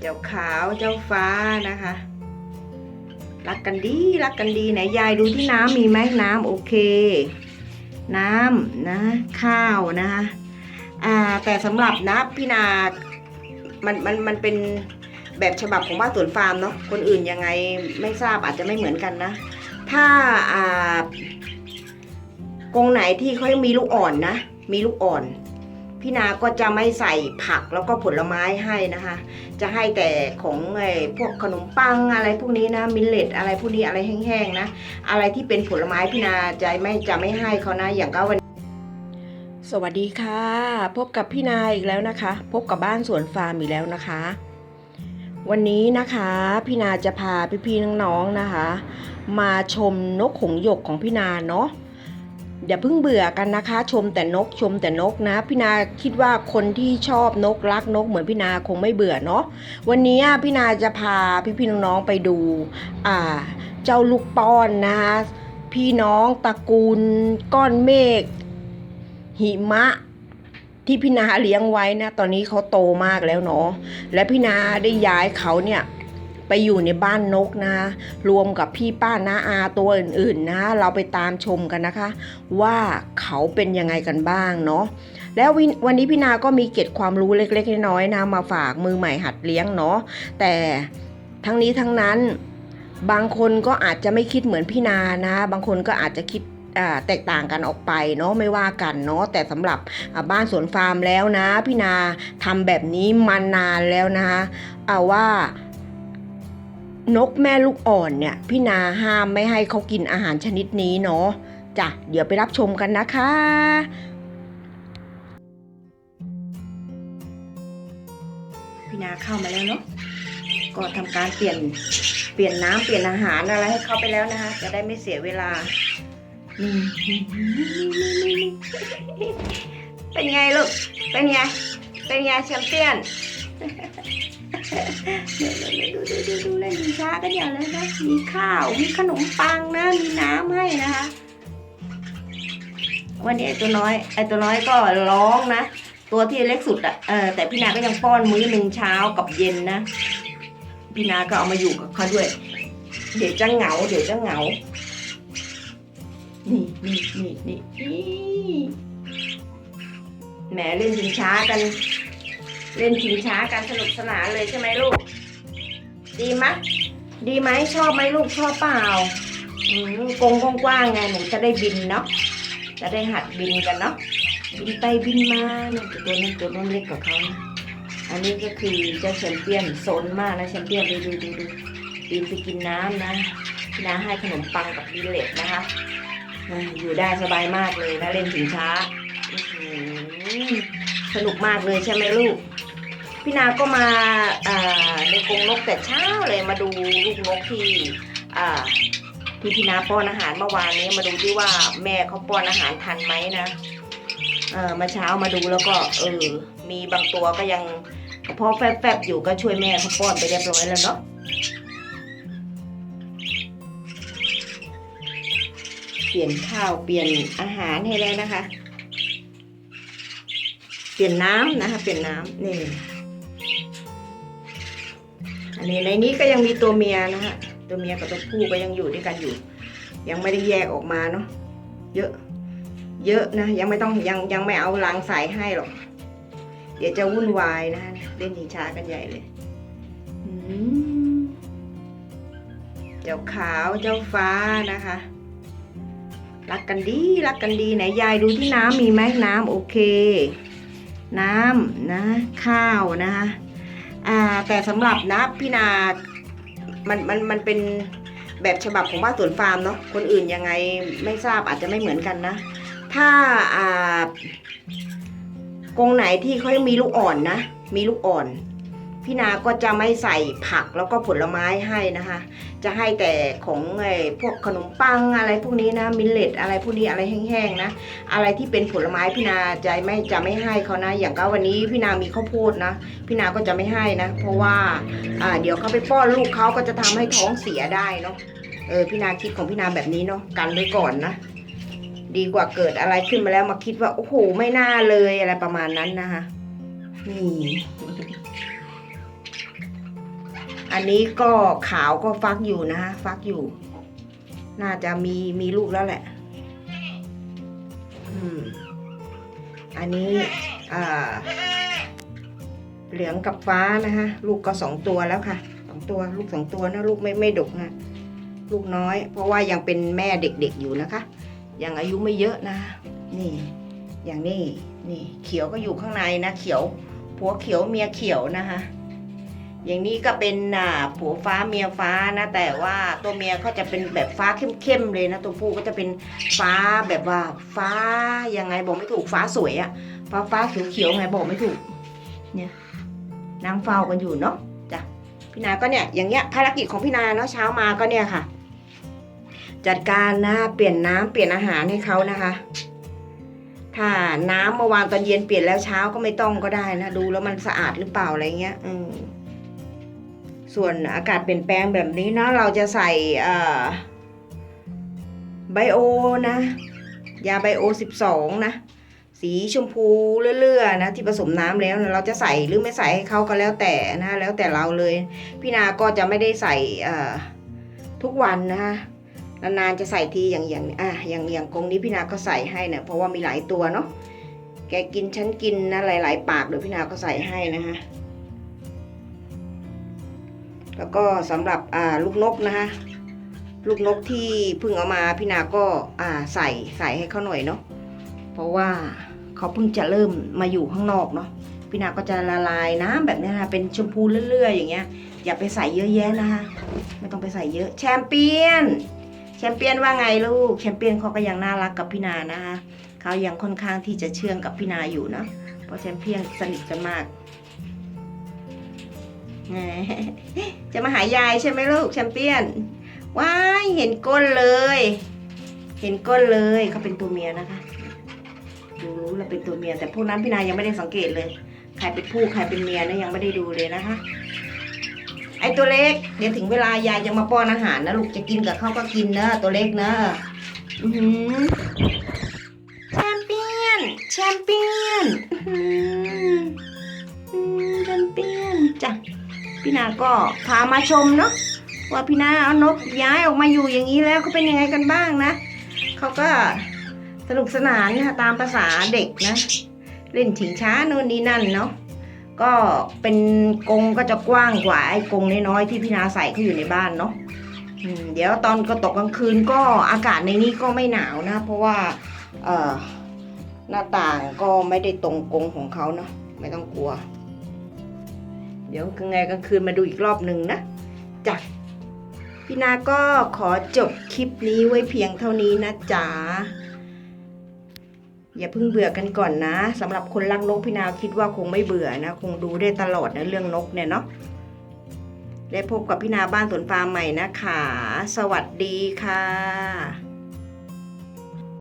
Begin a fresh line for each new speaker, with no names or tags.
เจ้าขาวเจ้าฟ้านะคะ รักกันดีรักกันดีไหนยายดูที่น้ำมีไหมน้ำโอเค น้ำนะ ข้าวนะคะอ่าแต่สำหรับนะพี่นา มันมันมันเป็นแบบฉบับของบ้านสวนฟาร์มเนาะคนอื่นยังไงไม่ทราบอาจจะไม่เหมือนกันนะ ถ้าอ่ากรงไหนที่เขายังมีลูกอ่อนนะ มีลูกอ่อน พี่นาก็จะไม่ใส่ผักแล้วก็ผลไม้ให้นะคะ จะให้แต่ของไอ้พวกขนมปังอะไรพวกนี้นะมิลเลตอะไรพวกนี้อะไรแห้งๆนะอะไรที่เป็นผลไม้พี่นาจะไม่จะไม่ให้เขานะอย่างก็วันสวัสดีค่ะ พบกับพี่นาอีกแล้วนะคะ พบกับบ้านสวนฟาร์มอีกแล้วนะคะ วันนี้นะคะพี่นาจะพาพี่ๆน้องๆนะคะ มาชมนกหงหยกของพี่นาเนาะ อย่าเพิ่งเบื่อกันนะคะ ชมแต่นกชมแต่นกนะพี่นาคิดว่าคนที่ชอบนกรักนกเหมือนพี่นาคงไม่เบื่อเนาะวันนี้พี่นาจะพาพี่ๆน้องๆไปดูอ่าเจ้าลูกป้อนนะคะพี่น้องตระกูลก้อนเมฆหิมะที่พี่นาเลี้ยงไว้นะ ตอนนี้เขาโตมากแล้วเนาะและพี่นาได้ย้ายเขาเนี่ย ไปอยู่ในบ้านนกนะ รวมกับพี่ป้าน้าอาตัวอื่นๆนะ เราไปตามชมกันนะคะ ว่าเขาเป็นยังไงกันบ้างเนาะแล้ววันนี้พี่นาก็มีเก็ดความรู้เล็กๆน้อยๆนะมาฝากมือใหม่หัดเลี้ยงเนาะแต่ทั้งนี้ทั้งนั้น บางคนก็อาจจะไม่คิดเหมือนพี่นานะ บางคนก็อาจจะคิดแตกต่างกันออกไปเนาะไม่ว่ากันเนาะแต่สำหรับบ้านสวนฟาร์มแล้วนะ พี่นาทำแบบนี้มานานแล้วนะคะเอาว่า นกแม่ลูกอ่อนเนี่ย พี่นาห้ามไม่ให้เขากินอาหารชนิดนี้เนาะจ้ะเดี๋ยวไปรับชมกันนะคะพี่นาเข้ามาแล้วเนาะก็ทำการเปลี่ยนเปลี่ยนน้ำเปลี่ยนอาหารอะไรให้เขาไปแล้วนะคะ จะได้ไม่เสียเวลาเป็นไงลูกเป็นไงเป็นไงแชมเปี้ยน ดูดูดูดูเล่นชิงช้ากันอย่างเลยนะมีข้าวมีขนมปังนะมีน้ำให้นะคะ วันนี้ไอตัวน้อยไอตัวน้อยก็ร้องนะตัวที่เล็กสุดอะเออแต่พี่นาก็ยังป้อนมื้อหนึ่งเช้ากับเย็นนะพี่นาก็เอามาอยู่กับเขาด้วย เดี๋ยวจะเหงา เดี๋ยวจะเหงา นี่นี่นี่นี่แหมเล่นชิงช้ากัน เล่นชิงช้ากันสนุกสนานเลยใช่ไหมลูก ดีไหมดีไหมชอบไหมลูกชอบเปล่าอืมกงกว้างๆไงหนูจะได้บินเนาะจะได้หัดบินกันเนาะบินไปบินมาเนี่ยตัวนั้นตัวนั้นเล็กกว่าเขานะอันนี้ก็คือเจ้าแชมเปี้ยนโซนมากนะแชมเปี้ยนดูดูดูดูบินไปกินน้ำนะพี่นาให้ขนมปังกับบิเลตนะคะอยู่ได้สบายมากเลยนะเล่นถึงช้าสนุกมากเลยใช่ไหมลูก พี่นาก็มาในกรงนกแต่เช้าเลยมาดูลูกนกที่ที่พี่นาป้อนอาหารเมื่อวานนี้มาดูที่ว่าแม่เขาป้อนอาหารทันไหมนะเออมาเช้ามาดูแล้วก็เออมีบางตัวก็ยังกระเพาะแฟบๆอยู่ก็ช่วยแม่เขาป้อนไปเรียบร้อยแล้วเนาะเปลี่ยนข้าวเปลี่ยนอาหารให้แล้วนะคะ เปลี่ยนน้ำนะคะ เปลี่ยนน้ำนี่ อันนี้ในนี้ก็ยังมีตัวเมียนะฮะ ตัวเมียกับตัวผู้ก็ยังอยู่ด้วยกันอยู่ ยังไม่ได้แยกออกมาเนาะ เยอะ เยอะนะ ยังไม่ต้องยังยังไม่เอาลังใส่ให้หรอก เดี๋ยวจะวุ่นวายนะเล่นชิงช้ากันใหญ่เลย เจ้าขาวเจ้าฟ้านะคะ รักกันดีรักกันดีไหนยายดูที่น้ำมีไหมน้ำโอเค น้ำนะ ข้าวนะคะ อ่าแต่สำหรับนะพี่นา มันมันมันเป็นแบบฉบับของบ้านสวนฟาร์มเนาะคนอื่นยังไงไม่ทราบอาจจะไม่เหมือนกันนะ ถ้าอ่ากรงไหนที่เขายังมีลูกอ่อนนะ มีลูกอ่อน พี่นาก็จะไม่ใส่ผักแล้วก็ผลไม้ให้นะคะ จะให้แต่ของไอ้พวกขนมปังอะไรพวกนี้นะมิลเลตอะไรพวกนี้อะไรแห้งๆนะ อะไรที่เป็นผลไม้พี่นาจะไม่จะไม่ให้เขานะ อย่างก็วันนี้พี่นามีข้าวโพดนะ พี่นาก็จะไม่ให้นะ เพราะว่าอ่าเดี๋ยวเขาไปป้อนลูกเขาก็จะทำให้ท้องเสียได้เนาะเออพี่นาคิดของพี่นาแบบนี้เนาะกันไว้ก่อนนะ ดีกว่าเกิดอะไรขึ้นมาแล้วมาคิดว่าโอ้โหไม่น่าเลยอะไรประมาณนั้นนะคะนี่ อันนี้ก็ขาวก็ฟักอยู่นะคะฟักอยู่ น่าจะมีมีลูกแล้วแหละ อืม อันนี้อ่าเหลืองกับฟ้านะคะลูกก็สองตัวแล้วค่ะสองตัวลูกสองตัวนะ ลูกไม่ไม่ดกนะลูกน้อย เพราะว่ายังเป็นแม่เด็กๆอยู่นะคะ ยังอายุไม่เยอะนะ นี่ อย่างนี้นี่ เขียวก็อยู่ข้างในนะ เขียวผัวเขียวเมียเขียวนะคะ อย่างนี้ก็เป็นอ่าผัวฟ้าเมียฟ้านะ แต่ว่าตัวเมียก็จะเป็นแบบฟ้าเข้มๆเลยนะ ตัวผู้ก็จะเป็นฟ้าแบบว่าฟ้ายังไงบอกไม่ถูกฟ้าสวยอะฟ้าฟ้าเขียวๆไงบอกไม่ถูก เนี่ยนางเฝ้ากันอยู่เนาะจ้ะพี่นาก็เนี่ยอย่างเงี้ยภารกิจของพี่นาเนาะเช้ามาก็เนี่ยค่ะ จัดการนะเปลี่ยนน้ำเปลี่ยนอาหารให้เขานะคะ ถ้าน้ำเมื่อวานตอนเย็นเปลี่ยนแล้วเช้าก็ไม่ต้องก็ได้นะดูแล้วมันสะอาดหรือเปล่าอะไรเงี้ยอืม ส่วนอากาศเปลี่ยนแปลงแบบนี้นะเราจะใส่ไบโอนะ ยาไบโอ 12 นะ สีชมพูเลื่อๆนะที่ผสมน้ำแล้วนะเราจะใส่หรือไม่ใส่ให้เขาก็แล้วแต่นะแล้วแต่เราเลย พี่นาก็จะไม่ได้ใส่ทุกวันนะคะนานๆจะใส่ทีอย่างอย่างอะอย่างอย่างกงนี้พี่นาก็ใส่ให้เนี่ยเพราะว่ามีหลายตัวเนาะแกกินฉันกินนะหลาย ๆ ปากเดี๋ยวพี่นาก็ใส่ให้นะคะ แล้วก็สำหรับลูกนกนะคะลูกนกที่เพิ่งเอามาพี่นาก็าใส่ใส่ให้เขาหน่อยเนาะเพราะว่าเขาเพิ่งจะเริ่มมาอยู่ข้างนอกเนาะพี่นาก็จะละลายน้ำแบบนี้นะคะเป็นชมพูเลื่อยๆ อย่างเงี้ย อย่าไปใส่เยอะแยะนะคะไม่ต้องไปใส่เยอะ แชมเปี้ยน แชมเปี้ยนว่าไงลูก แชมเปี้ยนเขาก็ยังน่ารักกับพี่นานะคะเขายังค่อนข้างที่จะเชื่องกับพี่นาอยู่นะเพราะแชมเปี้ยนสนิทกันมาก จะมาหายายใช่ไหมลูกแชมเปี้ยน ว้ายเห็นก้นเลย เห็นก้นเลยเขาเป็นตัวเมียนะคะ ดูรู้แล้วเป็นตัวเมีย แต่พวกนั้นพี่นายยังไม่ได้สังเกตเลย ใครเป็นผู้ใครเป็นเมียนะยังไม่ได้ดูเลยนะคะ ไอตัวเล็กเดี๋ยวถึงเวลายายจะมาป้อนอาหารนะลูกจะกินกับเขาก็กินนะตัวเล็กเนอื้อหือแชมเปี้ยน แชมเปี้ยนแชมเปี้ยนจ้ะ พี่นาก็พามาชมเนาะว่าพี่นาเอานกย้ายออกมาอยู่อย่างนี้แล้วเขาเป็นยังไงกันบ้างนะเขาก็สนุกสนานนะตามภาษาเด็กนะ เล่นฉิงช้าโน่นนี่นั่นเนาะก็เป็นกรงก็จะกว้างกว่าไอ้กรงน้อยๆที่พี่นาใส่เขาอยู่ในบ้านเนาะเดี๋ยวตอนก็ตกกลางคืนก็อากาศในนี้ก็ไม่หนาวนะ เพราะว่าหน้าต่างก็ไม่ได้ตรงกรงของเขาเนาะไม่ต้องกลัว ดี๋ยวกลางไงกลางคืนมาดูอีกรอบหนึ่งนะจ้ะพี่นาก็ขอจบคลิปนี้ไว้เพียงเท่านี้นะจ๊ะอย่าเพิ่งเบื่อกันก่อนนะสำหรับคนรักนกพี่นาคิดว่าคงไม่เบื่อนะ คงดูได้ตลอดนะเรื่องนกเนี่ยเนาะได้พบกับพี่นาบ้านสวนฟาร์มใหม่นะคะ สวัสดีค่ะ